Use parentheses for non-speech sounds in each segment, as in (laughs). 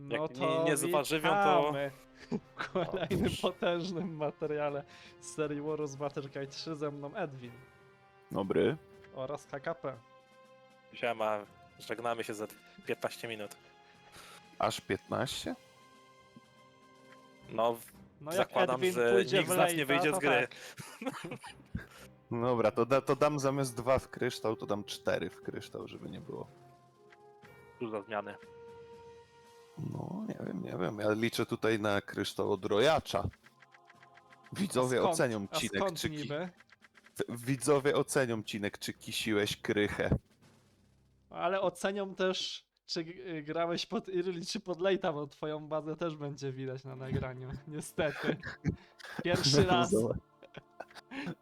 No Jak to nie- nie zawarzywią, to- witamy w (laughs) kolejnym potężnym materiale z serii Warus Butterfly 3 ze mną Edwin Dobry. oraz KKP. Siema, żegnamy się za 15 minut. Aż 15? No, No Zakładam, że nikt z nas nie lejta, wyjdzie to z gry. Tak. (laughs) No dobra, to, da, to dam zamiast dwa w kryształ, to dam cztery w kryształ, żeby nie było. dużo zmiany. No, nie wiem, nie wiem. Ja liczę tutaj na kryształ od rojacza. Widzowie Skąd- ocenią a cinek, skąd czy ki... niby? Widzowie ocenią cinek, czy kisiłeś krychę. Ale ocenią też, czy g- y, grałeś pod Irli, czy pod Lejta, bo twoją bazę też będzie widać na nagraniu. (laughs) Niestety. Pierwszy (laughs) raz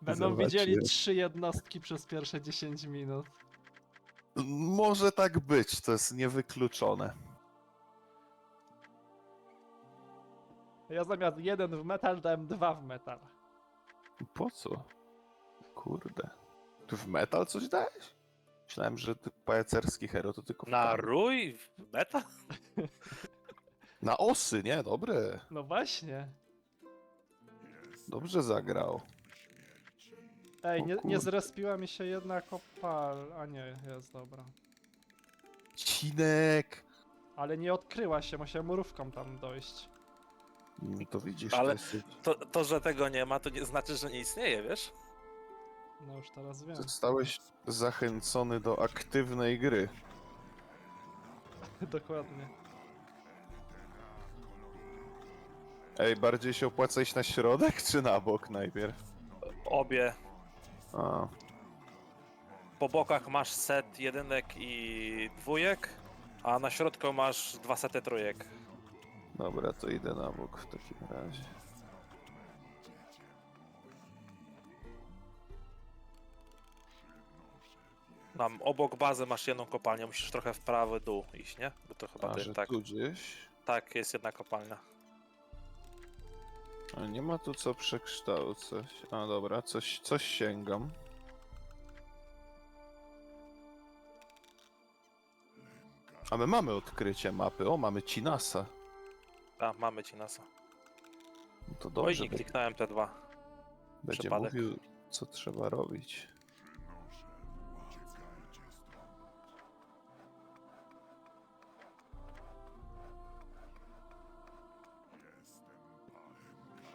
będą zobaczymy. widzieli trzy jednostki przez pierwsze 10 minut. Może tak być, to jest niewykluczone. Ja zamiast jeden w metal dałem dwa w metal. Po co? Kurde. Ty w metal coś dałeś? Myślałem, że ty pajacerski hero to tylko w Na tam- rój? Beta? (laughs) Na osy, nie? Dobre. No właśnie. Dobrze zagrał. Ej, O nie, nie kurde. zrespiła mi się jedna kopal. A nie, jest dobra. Cinek! Ale nie odkryła się, musiałem murówką tam dojść. No to widzisz, Ale- to jest... To, to, że tego nie ma, to nie znaczy, że nie istnieje, wiesz? No już teraz wiem. Zostałeś zachęcony do aktywnej gry. (laughs) Dokładnie. Ej, bardziej się opłaca iść na środek, czy na bok najpierw? Obie. A, Po bokach masz set jedynek i dwójek, a na środku masz dwa sety trójek. Dobra, to idę na bok w takim razie. Tam obok bazy masz jedną kopalnię, musisz trochę w prawy dół iść, nie? Bo to chyba A, ty, że tak. tu gdzieś? Tak, jest jedna kopalnia. A nie ma tu co przekształcać. A dobra, coś, coś sięgam. A my mamy odkrycie mapy. O, mamy Cinasa. A, mamy ci nasa. No to Oj, dobrze, nie be- kliknąłem te dwa. będzie przypadek. mówił, co trzeba robić.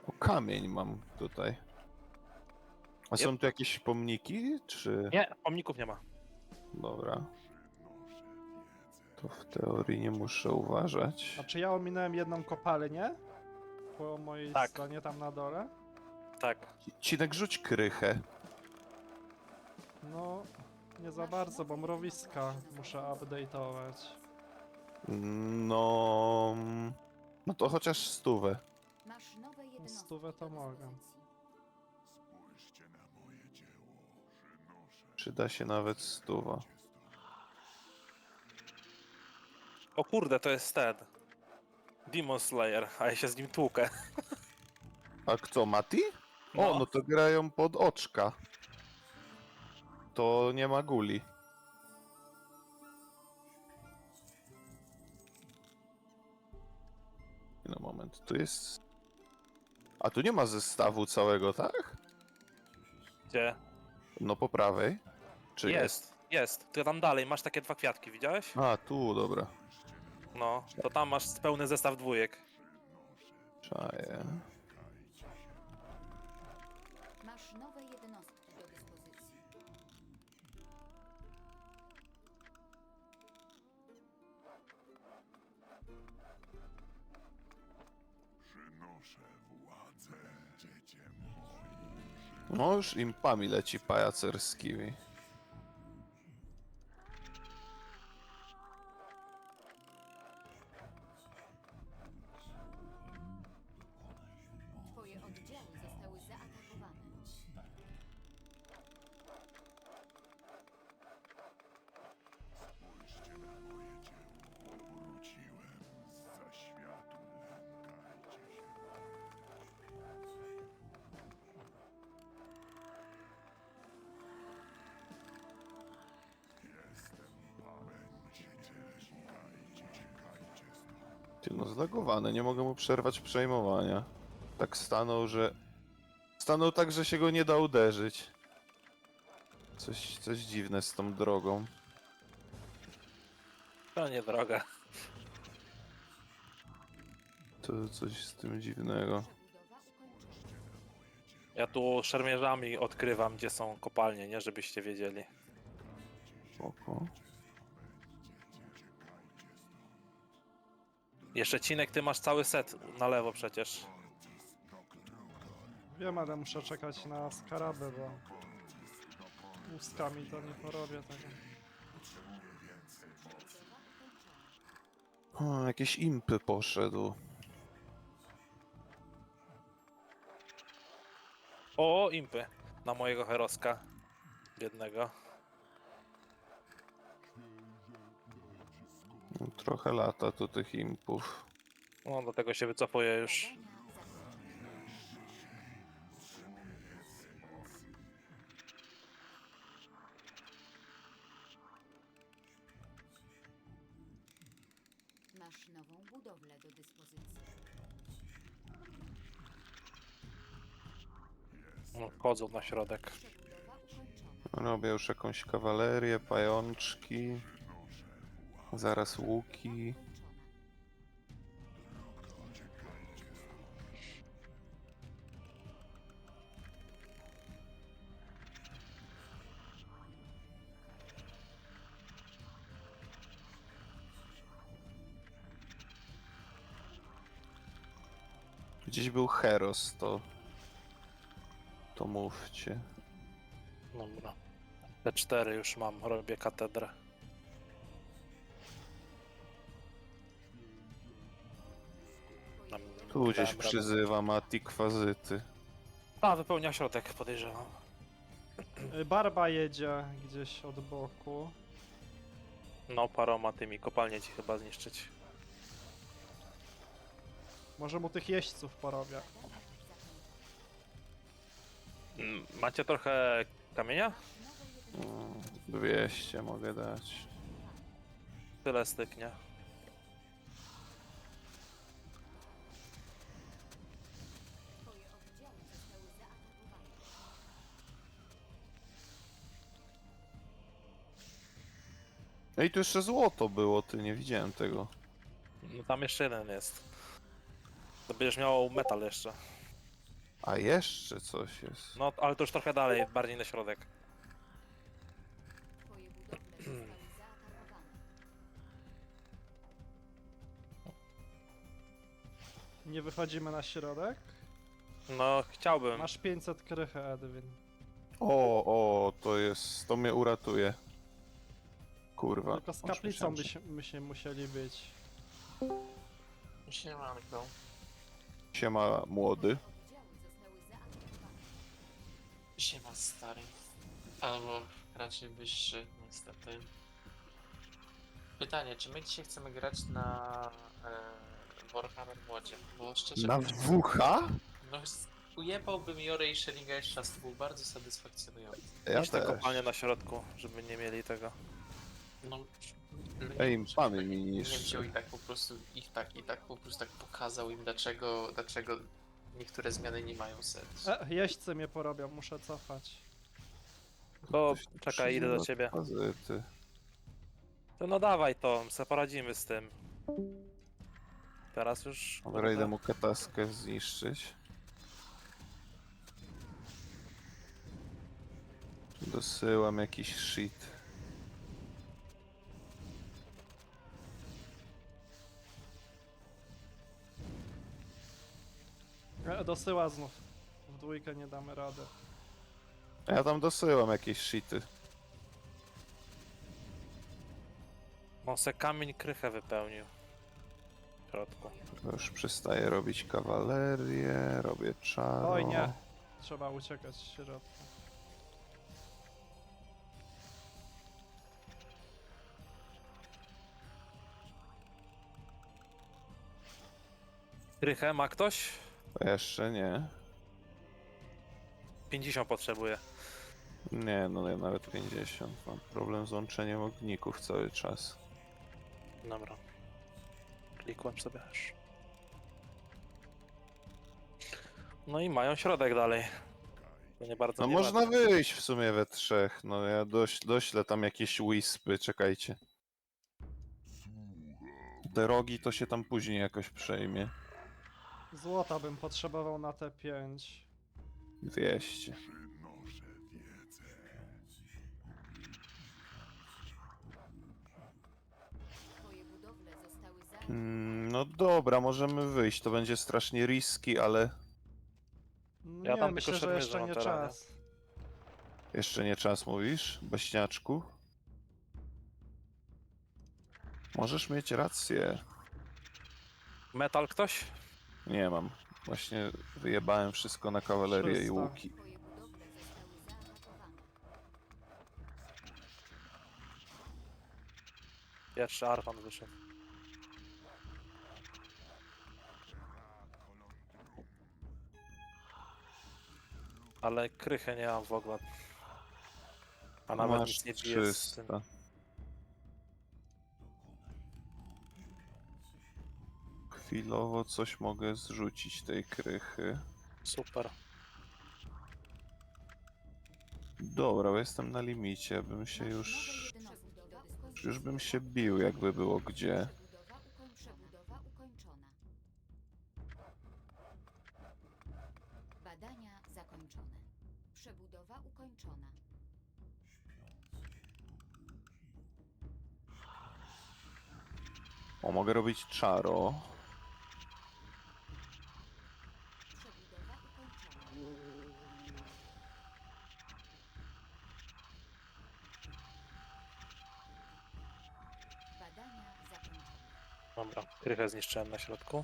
O, kamień mam tutaj. A są tu jakieś pomniki, czy... Nie, pomników nie ma. Dobra. To w teorii nie muszę uważać. A czy ja ominąłem jedną kopalnię? Po mojej Tak. stronie tam na dole? Tak. Cinek, rzuć krychę. No, nie za bardzo, bo mrowiska muszę update'ować. No... No to chociaż stówę. Masz nowe jednostki stówę to do mogę. dyspozycji. Przyda się nawet stuwa. O kurde, to jest ten. Demon Slayer, a ja się z nim tłukę. (laughs) A kto, Mati? O, No. no to grają pod oczka. To nie ma guli. No moment, tu jest... A tu nie ma zestawu całego, tak? Gdzie? No po prawej. Czy Jest, jest. Ty tam dalej masz takie dwa kwiatki, widziałeś? A, tu, dobra. No, to tam masz pełny zestaw dwójek. Czaję. Masz nowe jednostki do dyspozycji. No już impami leci pajacerskimi. Ty no zlagowany, nie mogę mu przerwać przejmowania. Tak stanął, że... Stanął tak, że się go nie da uderzyć. Coś, coś dziwne z tą drogą. To nie droga. To coś z tym dziwnego. Ja tu szermierzami odkrywam, gdzie są kopalnie, nie? Żebyście wiedzieli. Spoko. Jeszcze Cinek, ty masz cały set na lewo przecież. Wiem, ale muszę czekać na skarabę, bo łuskami to nie porobię tego. O, jakieś impy poszedł. O, impy. Na mojego heroska. Biednego. Trochę lata tu tych impów. No, do tego się wycofuję już. Masz nową budowlę do dyspozycji. No, Wchodzą na środek. Przebudowa ukończona. Robię już jakąś kawalerię, pajączki. Zaraz łuki. Gdzieś był Heros, to... To mówcie. Dobra. Te cztery już mam, robię katedrę. Tu gdzieś przyzywa Mati Kwazyty. A, wypełnia środek, podejrzewam. Y, Barba jedzie gdzieś od boku. No, paroma tymi kopalnie ci chyba zniszczyć. Może mu tych jeźdźców porobię. Mm, Macie trochę kamienia? Mm, 200 mogę dać. Tyle styknie. Ej, tu jeszcze złoto było, ty, nie widziałem tego. No tam jeszcze jeden jest. To będziesz miał metal jeszcze. A jeszcze coś jest. No, ale to już trochę dalej, bardziej na środek. Twoje budowle zostały zaatakowane. Nie wychodzimy na środek. No, chciałbym. Masz 500 krychy, Edwin. O, o, to jest, to mnie uratuje. Kurwa. Tylko z Aż kaplicą byśmy byśmy musieli być. Siemanko. Siema młody. Siema stary. Albo raczej wyższy, niestety. Pytanie, czy my dzisiaj chcemy grać na e, Warhammer Młodzie? Bo szczerze Na mówiąc, WH? no ujebałbym Jorę i Shellinga jeszcze raz, to był bardzo satysfakcjonujący. Ja Niż te też. kopalnie na środku, żeby nie mieli tego. No, Ej, nie- pany mi Nie niszczy. wziął i tak po prostu ich tak i tak po prostu tak pokazał im dlaczego, dlaczego niektóre zmiany nie mają sensu. E, jeźdźcy mnie porobią, muszę cofać. To Ktoś czekaj, idę do ciebie. To no dawaj to, se poradzimy z tym. Teraz już. Dobra, idę mu kataskę zniszczyć. Dosyłam jakiś shit. (laughs) Dosyła znów. W dwójkę nie damy rady. Ja tam dosyłam jakieś shity. On se kamień krychę wypełnił. W środku. Już przestaję robić kawalerię, robię czaro. Oj nie. Trzeba uciekać z środka. Krychę ma ktoś? Jeszcze nie. 50 potrzebuje. Nie, no ja nawet 50. Mam problem z łączeniem ogników cały czas. Dobra. Klikłem sobie aż. No i mają środek dalej. To nie bardzo No nie można wyjść w sumie we trzech. No ja doś, doślę tam jakieś wispy, czekajcie. Te rogi to się tam później jakoś przejmie. Złota bym potrzebował na te 5. 200. Twoje budowle zostały zaatakowane. Mm, no dobra, możemy wyjść. To będzie strasznie riski, ale No Ja nie, tam myślę, tylko że jeszcze nie czas. jeszcze nie czas mówisz, baśniaczku. Możesz mieć rację. Metal ktoś? Nie mam. Właśnie wyjebałem wszystko na kawalerię i łuki. Twoje budowle zostały zaatakowane. Pierwszy Arfan wyszedł. Ale krychę nie mam w ogóle. A nawet Masz nic nie bije z tym. 300. Chwilowo coś mogę zrzucić tej krychy. Super. Dobra, bo jestem na limicie, bym się już... Już bym się bił, jakby było gdzie. Przebudowa ukończona. Badania zakończone. Przebudowa ukończona. O, mogę robić czaro. Przebudowa ukończona. Badania zakończone. Dobra, krychę zniszczyłem na środku.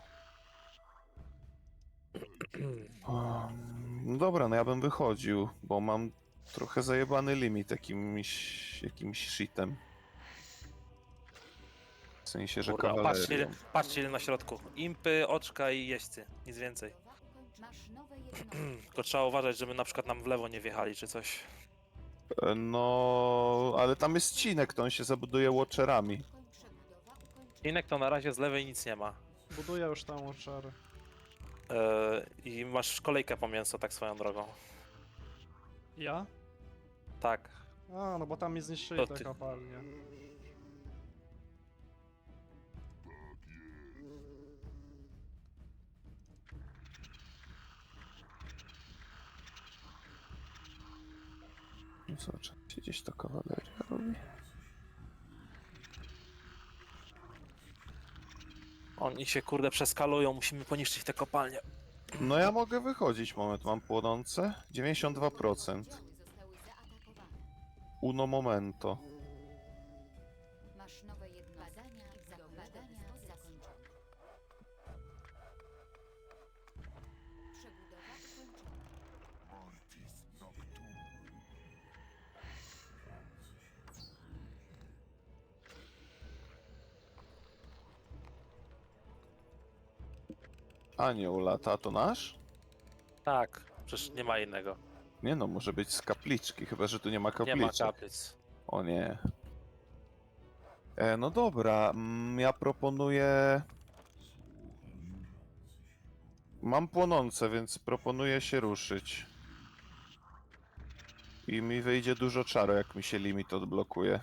(clears throat) Um, dobra, no ja bym wychodził, bo mam trochę zajebany limit jakimś, jakimś shitem. W sensie, że Kurwa, patrzcie, ile- kawalerią. patrzcie ile na środku. Impy, oczka i jeźdźcy. Nic więcej. Przebudowa ukończona. Masz nowe jednostki. Tylko trzeba uważać, żeby na przykład nam w lewo nie wjechali czy coś. E, No, ale tam jest cinek, to on się zabuduje watcherami. Ukoń- Przebudowa ukończona. Inek to na razie z lewej nic nie ma. Buduję już tam watchery. Yy, I masz kolejkę po mięso, tak swoją drogą. Ja? Tak. A, no bo tam mi zniszczyli To te ty. kopalnie. No co, czy się gdzieś to kawaleria robi? Oni się kurde przeskalują, musimy poniszczyć te kopalnie. No ja mogę wychodzić, moment, mam płonące? 92%. Oddziały zostały zaatakowane. Uno momento. Anioł lata, to nasz? Tak, przecież nie ma innego. Nie no, może być z kapliczki, chyba że tu nie ma Nie kapliczek. ma kaplic. O nie. E, no dobra, mm, ja proponuję... Mam płonące, więc proponuję się ruszyć. I mi wyjdzie dużo czaro, jak mi się limit odblokuje.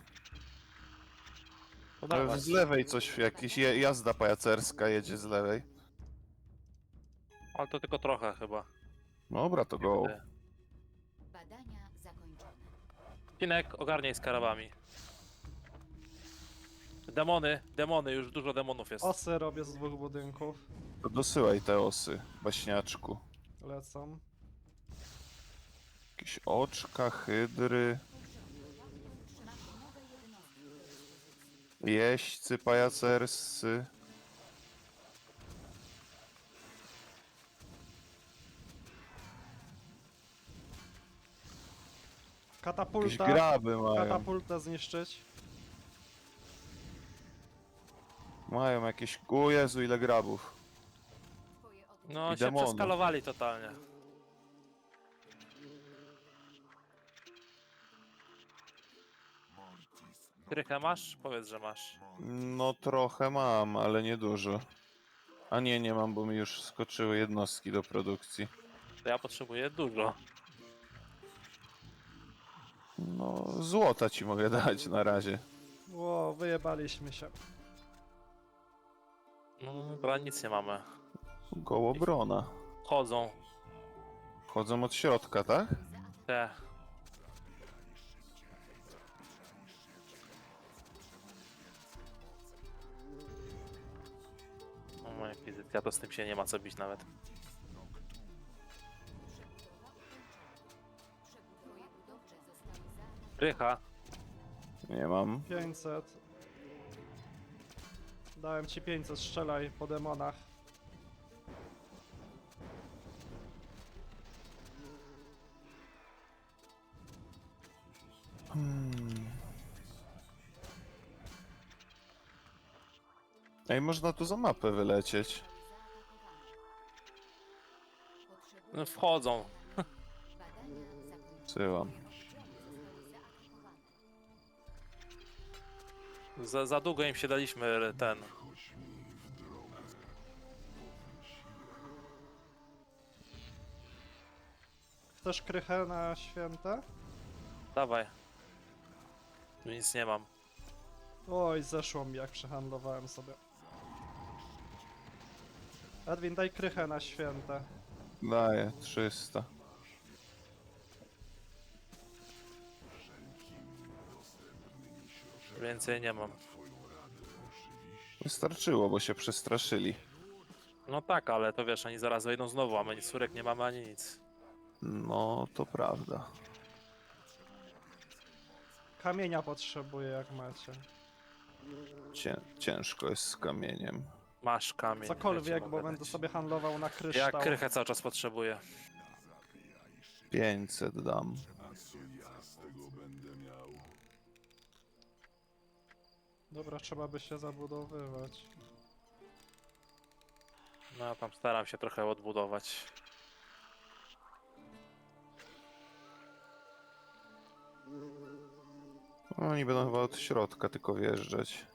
Dawaj. Z lewej coś, jakiś je, jazda pajacerska jedzie z lewej. Ale to tylko trochę chyba. Dobra, to go. Badania zakończone. Ogarniaj z karabami. Demony, demony, już dużo demonów jest. Osy robię z dwóch budynków. To dosyłaj te osy, baśniaczku. Lecą. Jakieś oczka, hydry, nowe jednostki jeźdźcy pajacerscy. Jakieś Katapulta. graby mają. Katapultę zniszczyć. Mają jakieś... O Jezu, ile grabów. No I się demonów. przeskalowali totalnie. Krychę masz? Powiedz, że masz. No trochę mam, ale nie dużo. A nie, nie mam, bo mi już skoczyły jednostki do produkcji. To ja potrzebuję dużo. No, złota ci mogę dać na razie. Ło, wyjebaliśmy się. No, dobra, nic nie mamy. Gołobrona. Chodzą Chodzą od środka, tak? te. O, moja fizyka, to z tym się nie ma co bić nawet. Krycha. Nie mam. 500. Dałem ci 500, strzelaj po demonach. Hmm. Ej, można tu za mapę wylecieć. No, wchodzą. badania zakończone. Syłam. Za, za długo im się daliśmy ten. Chcesz krychę na święte? Dawaj. Tu nic nie mam. Oj, zeszło mi jak przehandlowałem sobie. Edwin, daj krychę na święte. Daję 300. Więcej nie mam. Wystarczyło, bo się przestraszyli. No tak, ale to wiesz, oni zaraz wejdą znowu, a my nic surek nie mamy ani nic. No, to prawda. Kamienia potrzebuję jak macie. Cię, ciężko jest z kamieniem. Masz kamień. ja ci Cokolwiek, bo mogę będę dać. sobie handlował na Ja kryształ. krychę cały czas potrzebuję. 500 dam. Dobra, trzeba by się zabudowywać. No tam staram się trochę odbudować. Oni będą chyba od środka tylko wjeżdżać.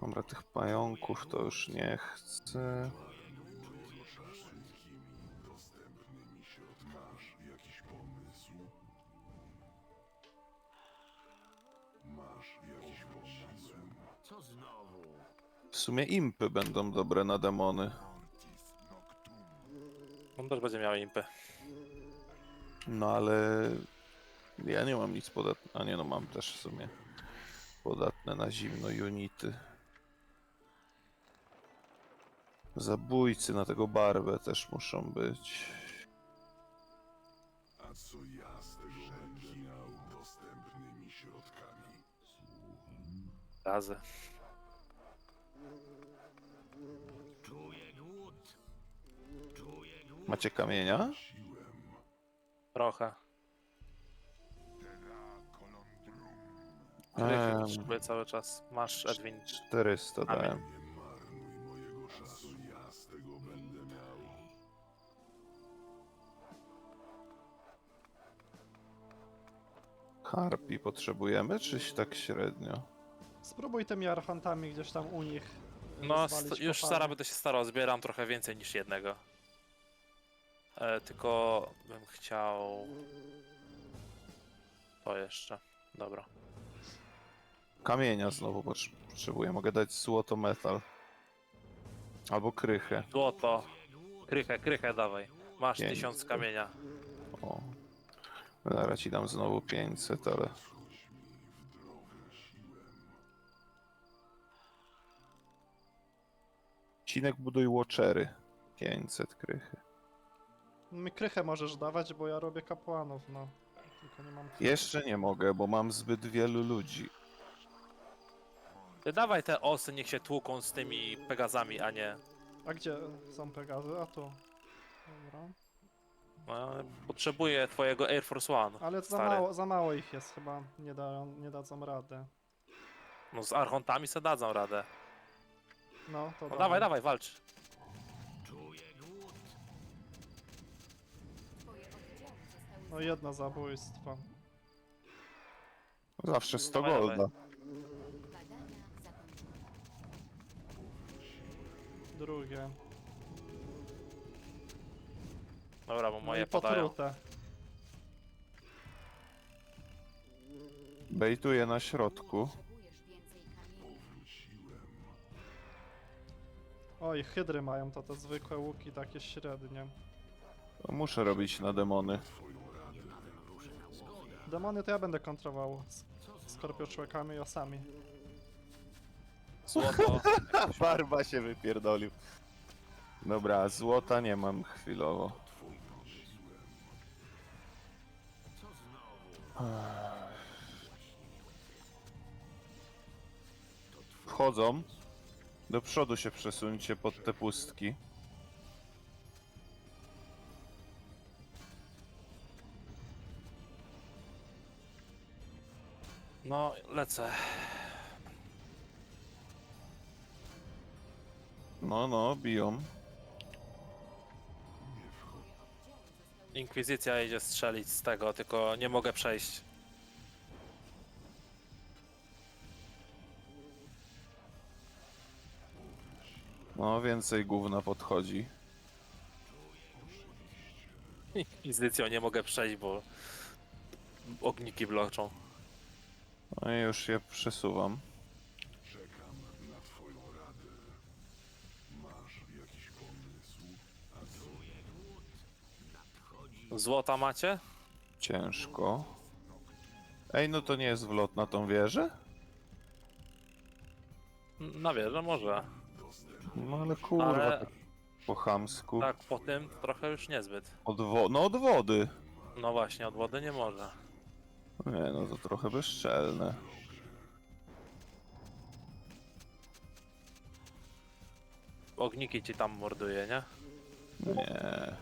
Dobra, tych pająków to już nie chcę. Sumie impy będą dobre na demony. On też będzie miał impy. No ale ja nie mam nic podatnego. A nie no mam też w sumie podatne na zimno unity. Zabójcy na tego barbę też muszą być. Razy. Macie kamienia? Trochę. Potrzebuję cały czas. Masz Edwin. 400 Amen. dałem. Harpi potrzebujemy, czy tak średnio? Spróbuj tymi archantami gdzieś tam u nich. No, już kopalnie. stara będę się starał. Zbieram trochę więcej niż jednego. E, tylko bym chciał... To jeszcze. Dobra. Kamienia znowu potrz- potrzebuję. Mogę dać złoto metal. Albo krychę. Złoto. Krychę, krychę dawaj. Masz Pięć. tysiąc kamienia. O. Zaraz ci dam znowu 500, ale... Cinek buduj watchery. 500 krychy. Mi krychę możesz dawać, bo ja robię kapłanów, no. Tylko nie mam... Jeszcze nie mogę, bo mam zbyt wielu ludzi. Ty dawaj te osy, niech się tłuką z tymi Pegazami, a nie... A gdzie są Pegazy? A tu. Dobra. No, potrzebuję twojego Air Force One. Ale za stary. mało, za mało ich jest chyba. Nie, da, nie dadzą rady. No z Archontami se dadzą radę. No, to No dawaj, dawaj, walcz. No jedno zabójstwo. Zawsze 100 Dawaj, dawaj. golda. Badania zakończone. Drugie. Dobra, bo No moje i padają. potrute. Bejtuje na środku. Potrzebujesz więcej kamieni. Oj, hydry mają to te zwykłe łuki, takie średnie. Muszę robić na demony. Demony to ja będę kontrolował z skorpioczłekami i osami. Złoto. (laughs) Barba się wypierdolił. Dobra, złota nie mam chwilowo. Wchodzą. Do przodu się przesuńcie pod te pustki. No, lecę. No, no, biją. Inkwizycja idzie strzelić z tego, tylko nie mogę przejść. No, więcej gówna podchodzi. Inkwizycją nie mogę przejść, bo ogniki bloczą. No i już je przesuwam. Złota macie? Ciężko. Ej, no to nie jest wlot na tą wieżę? Na wieżę może. No ale kurwa, Ale tak po chamsku. tak, po tym trochę już niezbyt. Od wo- no od wody. No właśnie, od wody nie może. Nie, no to trochę bezczelne. Ogniki ci tam morduje, nie? Nie.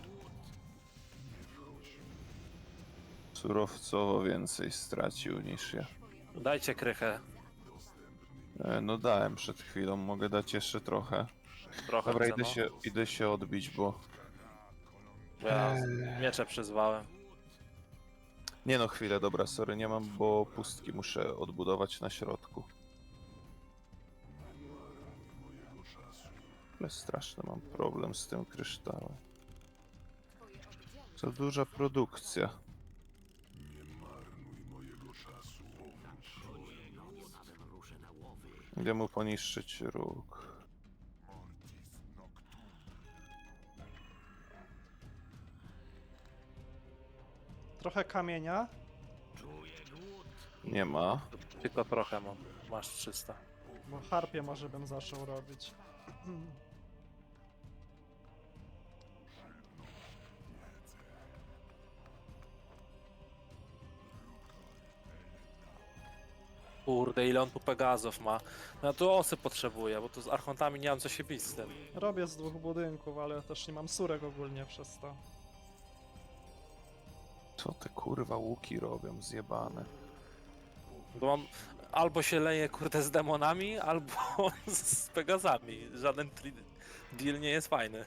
Surowcowo więcej stracił niż ja. Dajcie krychę. E, no dałem przed chwilą, mogę dać jeszcze trochę. Trochę Dobra, chcę, idę no. się, idę się odbić, bo... Bo Ja miecze przyzwałem. Nie no, chwilę, dobra, sorry, nie mam, bo pustki muszę odbudować na środku. Ale straszny mam problem z tym kryształem. Za duża produkcja. Idę mu poniszczyć róg. Trochę kamienia. Nie ma. Tylko trochę mam. Masz 300. Bo harpie może bym zaczął robić. Kurde, ile on tu Pegazów ma. No ja tu osy potrzebuję, bo tu z archontami nie mam co się bić z tym. Robię z dwóch budynków, ale też nie mam surek ogólnie przez to. Co te kurwa łuki robią, zjebane. Bo mam albo się leje kurde z demonami, albo (laughs) z Pegazami. Żaden tri- deal nie jest fajny.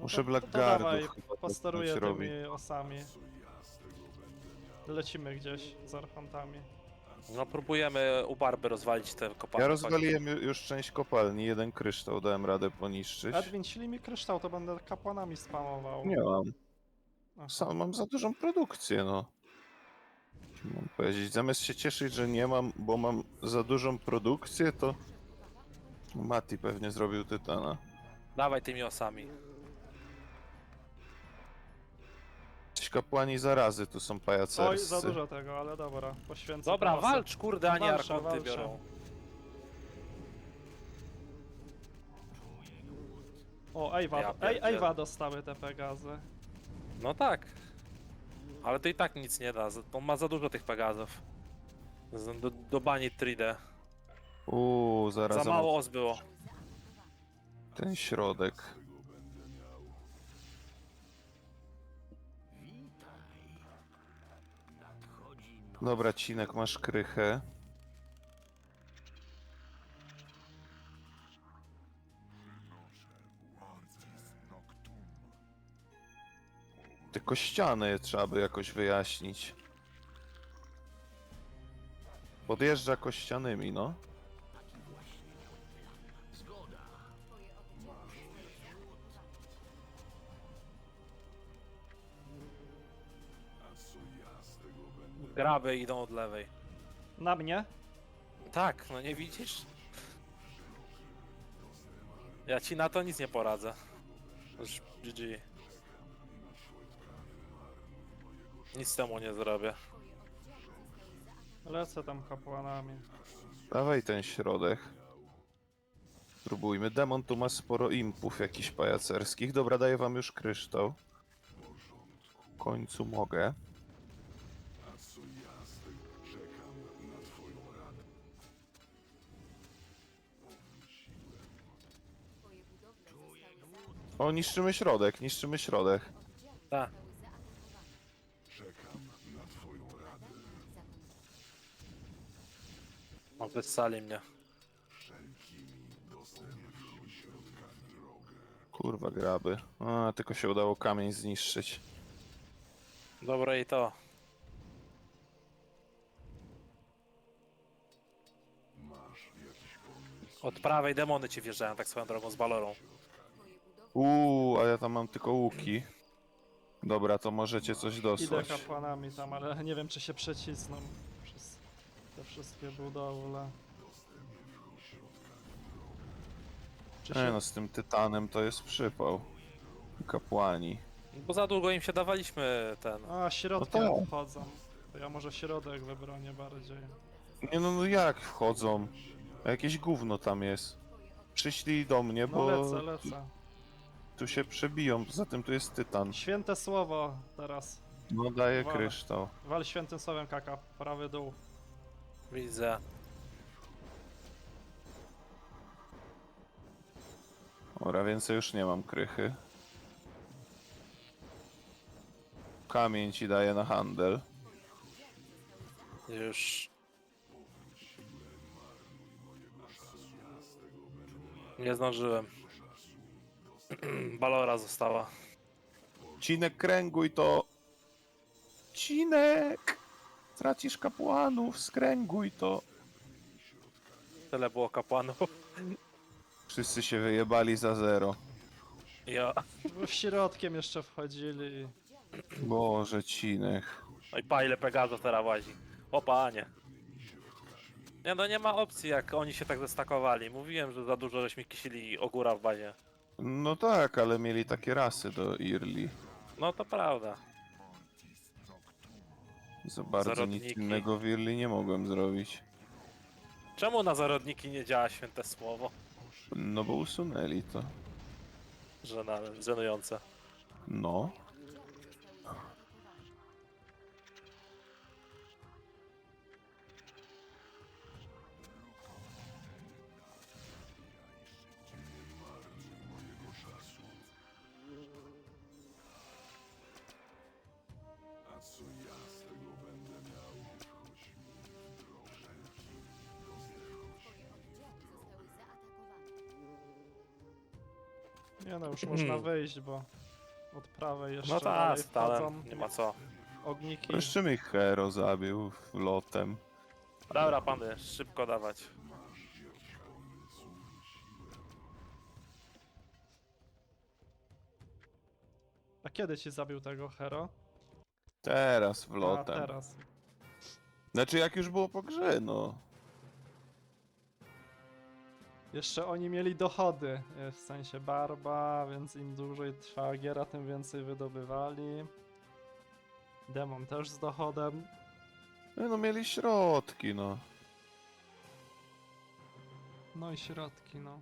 Muszę to Blackguardów dawaj, chyba Posteruję robić. tymi osami. Lecimy gdzieś z archantami. No próbujemy u Barby rozwalić te kopalnie. Ja rozwaliłem ju- już część kopalni, jeden kryształ dałem radę poniszczyć. Edwin, sili mi kryształ, to będę kapłanami spamował. Nie mam. Sam mam za dużą produkcję, no. Co Mam powiedzieć, zamiast się cieszyć, że nie mam, bo mam za dużą produkcję, to Mati pewnie zrobił tytana. Dawaj tymi osami. Ci kapłani zarazy tu są pajacerscy. Oj, za dużo tego, ale dobra, poświęcę Dobra, walcz kurde, a nie Walczę, walczę. biorą. O, Ejwa, Ja Ej, pierdzielę. Ejwa dostały te Pegazy. No tak. Ale to i tak nic nie da. z- On ma za dużo tych Pegazów. Z- Do, do bani 3D. Uuu, zaraz Za mało os było. ten środek. Dobra, Cinek, masz krychę. Tylko ściany trzeba by jakoś wyjaśnić. Podjeżdża kościanymi, no. Graby idą od lewej. Na mnie? Tak, no nie widzisz? Ja ci na to nic nie poradzę. Już GG. Nic temu nie zrobię. Lecę tam kapłanami. Dawaj ten środek. Spróbujmy. Demon tu ma sporo impów jakichś pajacerskich. Dobra, daję wam już kryształ. W końcu mogę. O, niszczymy środek, niszczymy środek. Tak. O, wyssali mnie. Kurwa, graby. A, tylko się udało kamień zniszczyć. Dobre i to. Od prawej demony ci wjeżdżają tak swoją drogą z balorą. Uuu, a ja tam mam tylko łuki. Dobra, to możecie coś Idę dosłać. kapłanami tam, ale nie wiem czy się przecisną wszystkie budowle. Czy Nie się... no, z tym tytanem to jest przypał. Kapłani. Bo za długo im się dawaliśmy ten. A, środki No tak. obchodzą. To ja może środek wybronię bardziej. Nie no, no jak wchodzą? A Jakieś gówno tam jest. Przyślij do mnie, No bo lecę, lecę. tu się przebiją. Poza tym tu jest tytan. Święte słowo teraz. No daję kryształ. Wal świętym słowem kaka, prawy dół. Widzę. Dobra, więcej już nie mam krychy. Kamień ci daję na handel. Już. Nie zdążyłem. (clears throat) Balora została. Cinek kręguj to. Cinek! Tracisz kapłanów, skręguj to. Tyle było kapłanów. Wszyscy się wyjebali za zero. Ja. W środkiem jeszcze wchodzili. Boże, cinek. No i pa ile Pegazo teraz łazi. O panie. Nie no nie ma opcji jak oni się tak zestakowali. Mówiłem, że za dużo żeśmy kisili ogóra w bazie. No tak, ale mieli takie rasy do Irli. No to prawda. Za bardzo nic Zarodniki. innego w Irli nie mogłem zrobić. Czemu na zarodniki nie działa święte słowo? No bo usunęli to. Żena, żenujące. No. Już można wyjść, bo od prawej jeszcze No tak, dalej stałem. wchodzą Nie ma co. ogniki. Jeszcze mi Hero zabił lotem. Dobra pany, szybko dawać. A kiedy ci zabił tego hero? Teraz w A lotem. teraz. Znaczy jak już było po grze, no. Jeszcze oni mieli dochody, w sensie barba, więc im dłużej trwała giera, tym więcej wydobywali. Demon też z dochodem. No, no mieli środki, no. No i środki, no.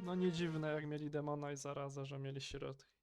No nie dziwne, jak mieli demona i zarazę, że mieli środki.